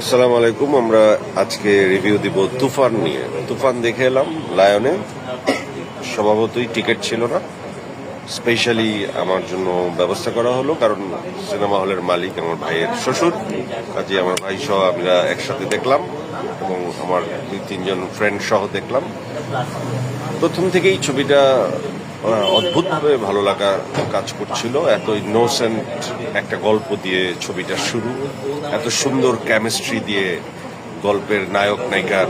আসসালামু আলাইকুম, আমরা আজকে রিভিউ দিব তুফান নিয়ে। তুফান দেখে এলাম লায়নে। স্বভাবতই টিকিট ছিল না। স্পেশালি আমার জন্য ব্যবস্থা করা হলো, কারণ সিনেমা হলের মালিক আমার ভাইয়ের শ্বশুর। কাজে আমার ভাই সহ আমরা একসাথে দেখলাম এবং আমার দুই তিনজন ফ্রেন্ড সহ দেখলাম। প্রথম থেকেই ছবিটা অদ্ভুতভাবে ভালো লাগা কাজ করছিল। এত ইনোসেন্ট একটা গল্প দিয়ে ছবিটা শুরু। এত সুন্দর কেমিস্ট্রি দিয়ে গল্পের নায়ক নায়িকার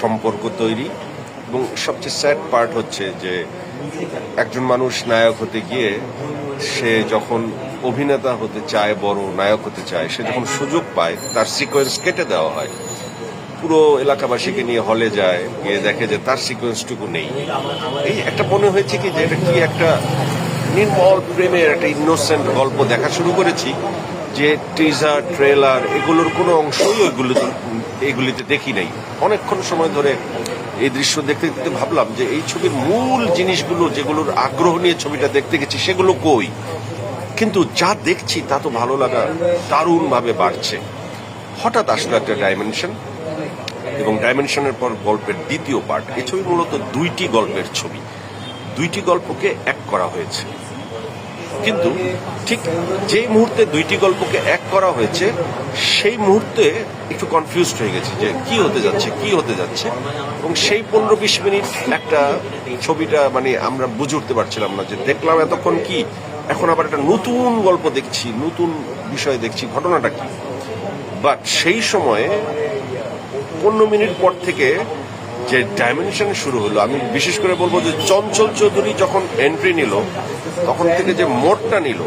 সম্পর্ক তৈরি। এবং সবচেয়ে স্যাড পার্ট হচ্ছে যে একজন মানুষ নায়ক হতে গিয়ে সে যখন অভিনেতা হতে চায়, বড় নায়ক হতে চায়, সে যখন সুযোগ পায়, তার সিকোয়েন্স কেটে দেওয়া হয়। পুরো এলাকাবাসীকে নিয়ে হলে যায়, গিয়ে দেখে যে তার সিকোয়েন্সটুকু নেই। এই একটা মনে হয়েছে কি যে এটা কি একটা নির্মল প্রেমের একটা ইনোসেন্ট গল্প দেখা শুরু করেছি, যে টিজার ট্রেলার এগুলোর কোনো অংশই ওইগুলোতে এগুলিতে দেখি নাই। অনেকক্ষণ সময় ধরে এই দৃশ্য দেখতে দেখতে ভাবলাম যে এই ছবির মূল জিনিসগুলো, যেগুলোর আগ্রহ নিয়ে ছবিটা দেখতে গেছি, সেগুলো কই? কিন্তু যা দেখছি তা তো ভালো লাগা দারুণভাবে বাড়ছে। হঠাৎ আসলো একটা ডাইমেনশন এবং ডাইমেনশনের পর গল্পের দ্বিতীয় পার্ট এই ছবি মূলত দুইটি গল্পের ছবি। দুইটি গল্পকে এক করা হয়েছে। কিন্তু ঠিক যে মুহূর্তে দুইটি গল্পকে এক করা হয়েছে, সেই মুহূর্তে একটু কনফিউজড হয়ে গেছে যে কি হতে যাচ্ছে, কি হতে যাচ্ছে। এবং সেই পনেরো বিশ মিনিট একটা ছবিটা মানে আমরা বুঝে উঠতে পারছিলাম না যে দেখলাম এতক্ষণ কি, এখন আবার একটা নতুন গল্প দেখছি, নতুন বিষয় দেখছি, ঘটনাটা কি। বাট সেই সময়ে পনেরো মিনিট পর থেকে যে ডাইমেনশন শুরু হলো, আমি বিশেষ করে বলব যে চঞ্চল চৌধুরী যখন এন্ট্রি নিল, তখন থেকে যে মোড়টা নিল,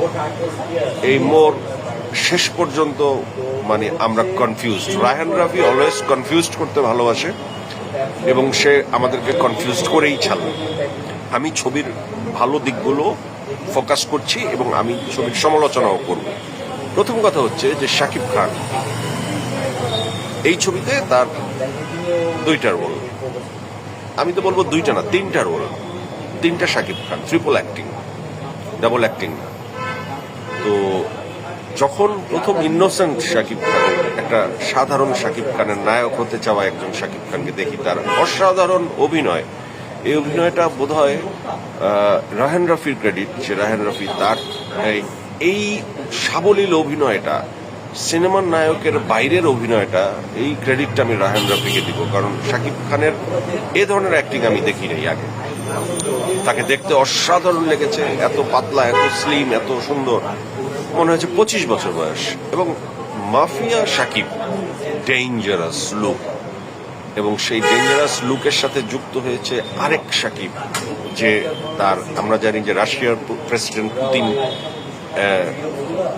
এই মোড় শেষ পর্যন্ত মানে আমরা confused Raihan Rafi always confused করতে ভালোবাসে এবং সে আমাদেরকে কনফিউজড করেই ছাড়ল আমি ছবির ভালো দিকগুলো ফোকাস করছি এবং আমি ছবির সমালোচনাও করব। প্রথম কথা হচ্ছে যে শাকিব খান এই ছবিতে তার দুইটা রোল আমি তো বলব দুইটা না তিনটা রোল তিনটা Shakib Khan triple acting double acting তো যখন প্রথম ইনোসেন্ট শাকিব খান একটা সাধারণ শাকিব খানের নায়ক হতে চাওয়া একজন শাকিব খানকে দেখি, তার অসাধারণ অভিনয়। এই অভিনয়টা বোধ হয় রাহেন রফির ক্রেডিট যে রাহেন রফি তার এই সাবলীল অভিনয়টা সিনেমার নায়কের বাইরের অভিনয়টা, এই ক্রেডিটটা আমি রাহেন রফিকে দিব, কারণ শাকিব খানের এ ধরনের অ্যাক্টিং আমি দেখি নাই আগে। তাকে দেখতে অসাধারণ লেগেছে, এত পাতলা, এত স্লিম এত সুন্দর। মনে হয়েছে পঁচিশ বছর বয়স। এবং মাফিয়া সাকিব ডেঞ্জারাস লুক এবং সেই ডেঞ্জারাস লুকের সাথে যুক্ত হয়েছে আরেক সাকিব যে তার, আমরা জানি যে রাশিয়ার প্রেসিডেন্ট পুতিন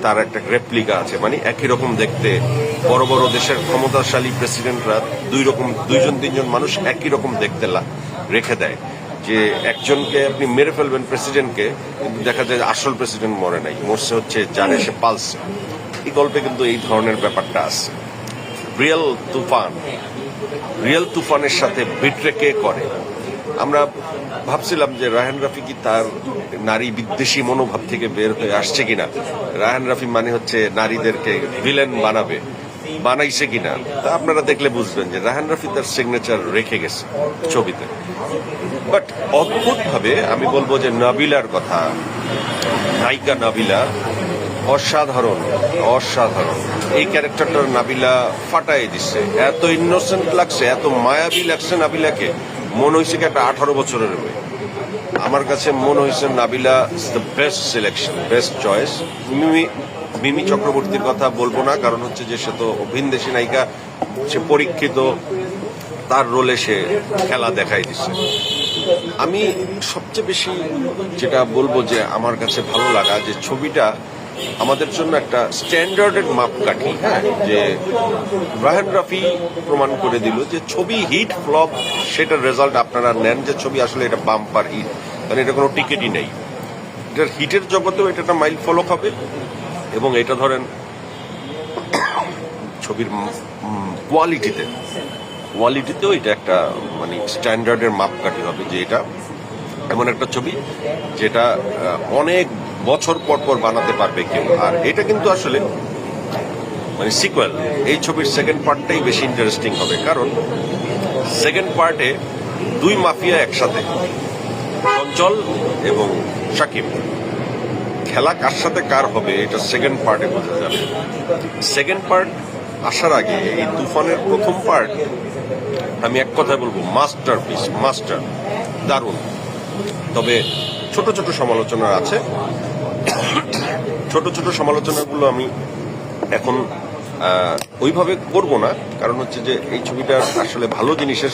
তার একটা রেপ্লিকা আছে। মানে একই রকম দেখতে। বড় বড় দেশের ক্ষমতাশালী প্রেসিডেন্টরা দুই রকম দুইজন, তিনজন মানুষ একই রকম দেখতে রেখে দেয়। যে একজনকে আপনি মেরে ফেলবেন প্রেসিডেন্টকে কিন্তু দেখা যায় আসল প্রেসিডেন্ট মরে নাই। মরছে হচ্ছে যার এসে পালছে। এই গল্পে কিন্তু এই ধরনের ব্যাপারটা আছে। রিয়েল তুফান। রিয়েল তুফানের সাথে বিট্রে কে করে? আমরা ভাবছিলাম যে রায়হান রাফি কি তার নারী বিদ্বেষী মনোভাব থেকে বের হয়ে আসছে কিনা? রায়হান রাফি মানে হচ্ছে নারীদেরকে ভিলেন বানাবে, বানাইছে কিনা? তা আপনারা দেখলে বুঝবেন যে রাহান রাফি তার সিগনেচার রেখে গেছে ছবিতে। বাট অদ্ভুত ভাবে আমি বলব যে নাবিলার কথা, নায়িকা নাবিলা, অসাধারণ অসাধারণ। এই ক্যারেক্টারটার নাবিলা ফাটাই দিচ্ছে। এত ইনোসেন্ট লাগছে, এত মায়াবী লাগছে নাবিলাকে। মনে হয়েছে একটা আঠারো বছরের মেয়ে আমার কাছে মনে হয়েছে Nabila the best selection best choice Mimi Mimi চক্রবর্তীর কথা বলব না, কারণ হচ্ছে যে সে তো ভিনদেশী নায়িকা, সে পরীক্ষিত, তার রোলে সে খেলা দেখাই দিচ্ছে আমি সবচেয়ে বেশি যেটা বলব যে আমার কাছে ভালো লাগা যে ছবিটা আমাদের জন্য একটা স্ট্যান্ডার্ডের মাপকাঠি হ্যাঁ যে রাহান রাফি প্রমাণ করে দিল যে ছবি হিট, ফ্লপ, সেটার রেজাল্ট আপনারা নেন যে ছবি আসলে এটা বাম্পার হিট, কারণ এটা কোনো টিকিটই নেই। এটার হিটের জগতেও এটা একটা মাইল ফলক হবে, এবং এটা ধরেন ছবির কোয়ালিটিতে কোয়ালিটিতেও এটা একটা মানে স্ট্যান্ডার্ডের মাপকাঠি হবে যে এটা এমন একটা ছবি যেটা অনেক বছর পর পর বানাতে পারবে কেউ। আর এটা কিন্তু আসলে মানে সিকুয়েল এই ছবির সেকেন্ড পার্টটাই বেশি ইন্টারেস্টিং হবে। কারণ সেকেন্ড পার্টে দুই মাফিয়া একসাথে, চঞ্চল এবং সাকিব খেলা কার সাথে কার হবে, এটা সেকেন্ড পার্টে বোঝা যাবে। সেকেন্ড পার্ট আসার আগে এই তুফানের প্রথম পার্ট আমি এক কথায় বলব মাস্টার পিস মাস্টার দারুণ। তবে ছোট ছোট সমালোচনা আছে। ছোট ছোট সমালোচনাগুলো আমি এখন ওইভাবে করব না। কারণ হচ্ছে যে এই ছবিটার আসলে ভালো জিনিসের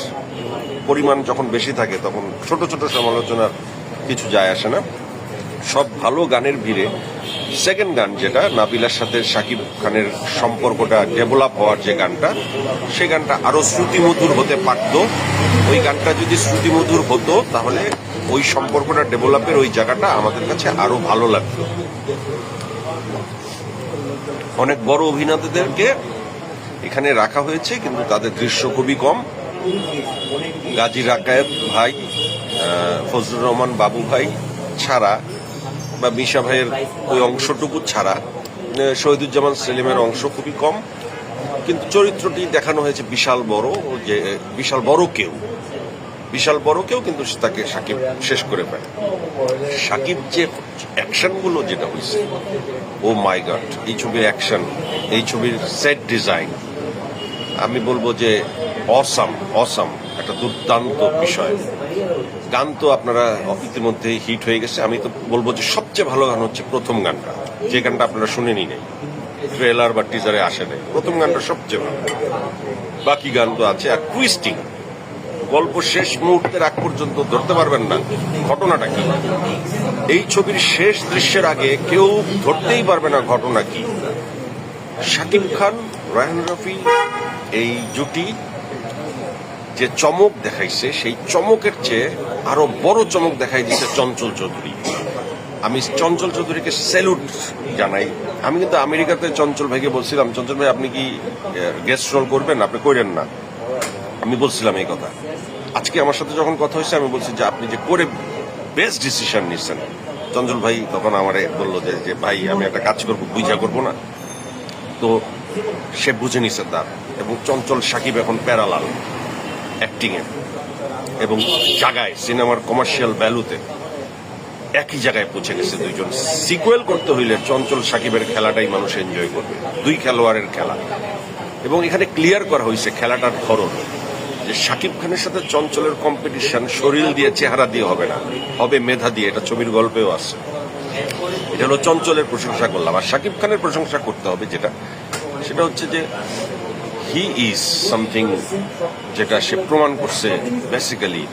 পরিমাণ যখন বেশি থাকে, তখন ছোট ছোট সমালোচনার কিছু যায় আসে না। সব ভালো গানের ভিড়ে। সেকেন্ড গান যেটা, নাবিলার সাথে শাকিব খানের সম্পর্কটা ডেভেলপ হওয়ার যে গানটা, সে গানটা আরও শ্রুতিমধুর হতে পারত। ওই গানটা যদি শ্রুতিমধুর হতো, তাহলে ওই সম্পর্কটা ডেভেলপের ওই জায়গাটা আমাদের কাছে আরও ভালো লাগতো। অনেক বড় অভিনেতাদেরকে এখানে রাখা হয়েছে, কিন্তু তাদের দৃশ্য খুবই কম। গাজী রাকায়েত ভাই ফজলুর রহমান বাবু ভাই ছাড়া বা মিশা ভাইয়ের ওই অংশটুকু ছাড়া শহীদুজ্জামান সেলিমের অংশ খুবই কম। কিন্তু চরিত্রটি দেখানো হয়েছে বিশাল বড়, যে বিশাল বড় কেউ। বিশাল বড় কেউ কিন্তু তাকে সাকিব শেষ করে ফেলে। সাকিব যে অ্যাকশনগুলো যেটা হয়েছে, ও মাই গড, এই ছবির অ্যাকশন, এই ছবির সেট ডিজাইন, আমি বলব যে অসাম অসাম, একটা দুর্দান্ত বিষয়। গান তো আপনারা ইতিমধ্যে হিট হয়ে গেছে। আমি তো বলব যে সবচেয়ে ভালো গান হচ্ছে প্রথম গানটা। যে গানটা আপনারা শুনেনি নেই। ট্রেলার বা টিজারে আসে নাই। প্রথম গানটা সবচেয়ে ভালো। বাকি গান তো আছে। আর টুইস্টিং গল্প শেষ মুহূর্তের আগ পর্যন্ত ধরতে পারবেন না। ঘটনাটা কি? এই ছবির শেষ দৃশ্যের আগে কেউ ধরতেই পারবে না ঘটনা কি। শাকিব খান রায়হান রফি, এই জুটি যে চমক দেখাইছে, সেই চমকের চেয়ে আরও বড় চমক দেখাই দিয়েছে চঞ্চল চৌধুরী। আমি চঞ্চল চৌধুরীকে স্যালুট জানাই। আমি কিন্তু আমেরিকাতে চঞ্চল ভাইকে বলছিলাম, চঞ্চল ভাই, আপনি কি গেস্ট রোল করবেন? আপনি করেন না। আমি বলছিলাম এই কথা। আজকে আমার সাথে যখন কথা হয়েছে, আমি বলছি যে আপনি যে করে বেস্ট ডিসিশন নিচ্ছেন। চঞ্চল ভাই তখন আমারে বলল যে যে ভাই, আমি একটা কাজ করব বুঝা করব না। তো সে বুঝে নিছে তার। এবং চঞ্চল সাকিব এখন প্যারালাল অ্যাক্টিং এ এবং জায়গায়, সিনেমার কমার্শিয়াল ভ্যালুতে একই জায়গায় পৌঁছে গেছে দুইজন। সিকুয়েল করতে হইলে চঞ্চল সাকিবের খেলাটাই মানুষ এনজয় করবে। দুই খেলোয়াড়ের খেলা। এবং এখানে ক্লিয়ার করা হয়েছে খেলাটার ধরন। যে শাকিব খানের সাথে চঞ্চলের কম্পিটিশন শরীর দিয়ে, চেহারা দিয়ে হবে না। হবে মেধা দিয়ে, এটা ছবির গল্পেও আছে। এটা হলো চঞ্চলের প্রশংসা করলাম। আর শাকিব খানের প্রশংসা করতে হবে যেটা, সেটা হচ্ছে যে হি ইজ সামথিং যেটা সে প্রমাণ করছে বেসিক্যালি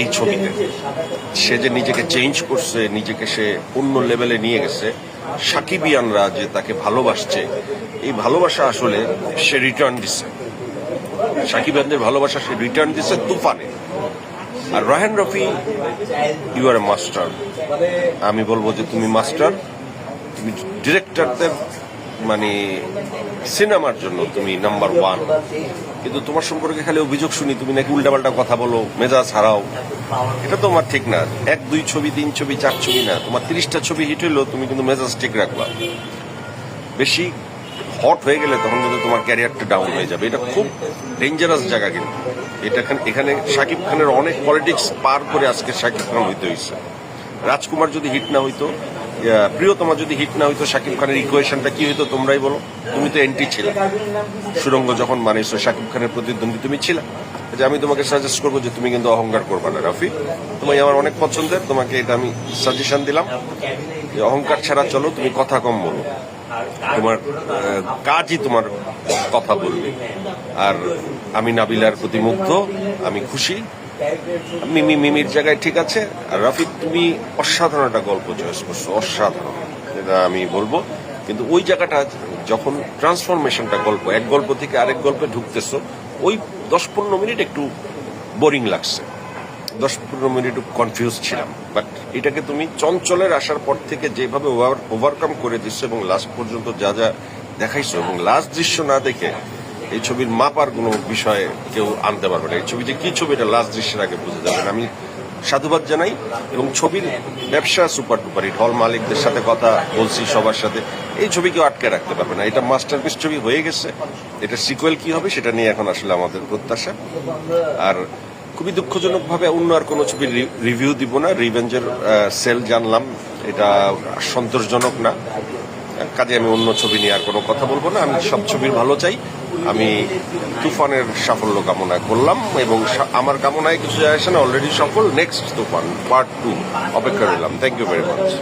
এই ছবিতে। সে যে নিজেকে চেঞ্জ করছে, নিজেকে সে অন্য লেভেলে নিয়ে গেছে, সাকিবিয়ানরা যে তাকে ভালোবাসছে, এই ভালোবাসা আসলে সে রিটার্ন দিচ্ছে সাকিবিয়ানদের ভালোবাসা, সে রিটার্ন দিচ্ছে তুফানে। আর Raihan Rafi you are a master আমি বলব যে তুমি মাস্টার তুমি ডিরেক্টরদের মানে সিনেমার জন্য তুমি নাম্বার ওয়ান কিন্তু তোমার সম্পর্কে খালি অভিযোগ শুনি, তুমি নাকি উল্টাপাল্টা কথা বলো, মেজাজ হারাও। এটা তো আমার ঠিক না। এক, দুই ছবি, তিন ছবি, চার ছবি না। তোমার তিরিশটা ছবি হিট হইলেও তুমি কিন্তু মেজাজ ঠিক রাখবা। বেশি হট হয়ে গেলে তখন কিন্তু তোমার ক্যারিয়ারটা ডাউন হয়ে যাবে। এটা খুব ডেঞ্জারাস জায়গা কিন্তু। এটা এখানে- শাকিব খানের অনেক পলিটিক্স পার করে আজকে শাকিব খান হইতে হয়েছে রাজকুমার যদি হিট না হইতো প্রিয়তমা যদি হিট না হইতো, শাকিব খানের ইকুয়েশনটা কি হইতো তোমরাই বলো। তুমি তো এন্টি ছিলে। সুরঙ্গ যখন মানিয়েছো শাকিব খানের প্রতিদ্বন্দ্বী তুমি ছিলে। যে আমি তোমাকে সাজেস্ট করব যে তুমি কিন্তু অহংকার করবে না, রাফি। তুমি আমার অনেক পছন্দের, তোমাকে এটা আমি সাজেশন দিলাম। যে অহংকার ছাড়া চলো, তুমি কথা কম বলো। তোমার কাজই তোমার কথা বলবে। আর আমি নাবিলার প্রতি মুগ্ধ, আমি খুশি। মিমি, মিমির জায়গায় ঠিক আছে। আর রাফিক, তুমি অসাধারণ একটা গল্প চয়েস করছ, অসাধারণ। এটা আমি বলব। কিন্তু ওই জায়গাটা, যখন ট্রান্সফরমেশনটা গল্প, এক গল্প থেকে আরেক গল্পে ঢুকতেছো, ওই দশ পনেরো মিনিট একটু বোরিং লাগছে। দশ পনেরো মিনিট কনফিউজ ছিলাম। বাট এটাকে তুমি চঞ্চলের আসার পর থেকে যেভাবে ওভারকাম করে দিচ্ছ এবং লাস্ট পর্যন্ত যা যা দেখাইছো এবং লাস্ট দৃশ্য না দেখে এই ছবির মাপার কোনো বিষয়ে কেউ আনতে পারবে না। এই ছবি যে কি ছবি, এটা লাস্ট দৃশ্যের আগে বুঝে যাবেন। আমি সাধুবাদ জানাই এবং ছবির ব্যবসা সুপার টুপার হিট হল মালিকদের সাথে কথা বলছি সবার সাথে, এই ছবি কেউ আটকে রাখতে পারবে না। এটা মাস্টারপিস ছবি হয়ে গেছে। এটা সিকুয়েল কি হবে সেটা নিয়ে এখন আসলে আমাদের প্রত্যাশা। আর খুবই দুঃখজনকভাবে অন্য আর কোনো ছবির রিভিউ দিব না। রিভেঞ্জের সেল জানলাম। এটা সন্তোষজনক না। কাজে আমি অন্য ছবি নিয়ে আর কোনো কথা বলব না। আমি সব ছবির ভালো চাই। আমি তুফানের সাফল্য কামনা করলাম এবং আমার কামনায় কিছু যায় আসে না। অলরেডি সফল। নেক্সট তুফান পার্ট টু অপেক্ষা রইলাম। Thank you very much